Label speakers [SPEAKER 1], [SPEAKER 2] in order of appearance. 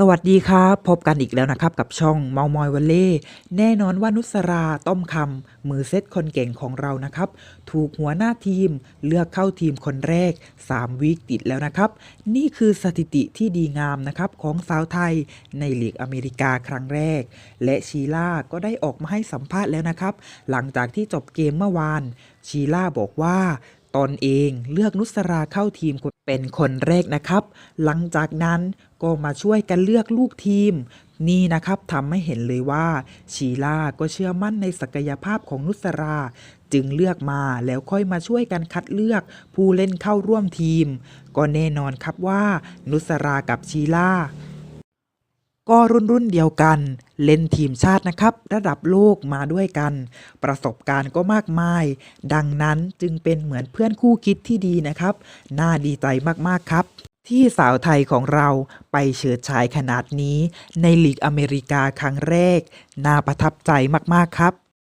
[SPEAKER 1] สวัสดีครับพบกันอีกแล้วนะครับ กับช่องเมามอยวันเล่แน่นอนว่านุสราต้มคำมือเซตคนเก่งของเรานะครับ ถูกหัวหน้าทีมเลือกเข้าทีมคนแรก 3 วีคติดแล้วนะครับ นี่คือสถิติที่ดีงามนะครับของสาวไทยในลีกอเมริกาครั้งแรก และชีล่าก็ได้ออกมาให้สัมภาษณ์แล้วนะครับ หลังจากที่จบเกมเมื่อวานชีล่าบอกว่า ตนเองเลือกนุสราเข้าทีมเป็นคนแรกนะครับ หลังจากนั้นก็มาช่วยกันเลือกลูกทีม นี่นะครับทำให้เห็นเลยว่า ชีล่าก็เชื่อมั่นในศักยภาพของนุสรา จึงเลือกมาแล้วค่อยมาช่วยกันคัดเลือก ผู้เล่นเข้าร่วมทีม ก็แน่นอนครับว่า นุสรากับชีล่า ก็รุ่นรุ่นเดียวกัน เล่นทีมชาตินะครับ ระดับโลกมาด้วยกัน ประสบการณ์ก็มากมาย ดังนั้นจึงเป็นเหมือนเพื่อนคู่คิดที่ดีนะครับ น่าดีใจมากๆครับ ที่สาวไทยของเราไปเฉิดฉายขนาดนี้ ในลีกอเมริกาครั้งแรก น่าประทับใจมากๆครับ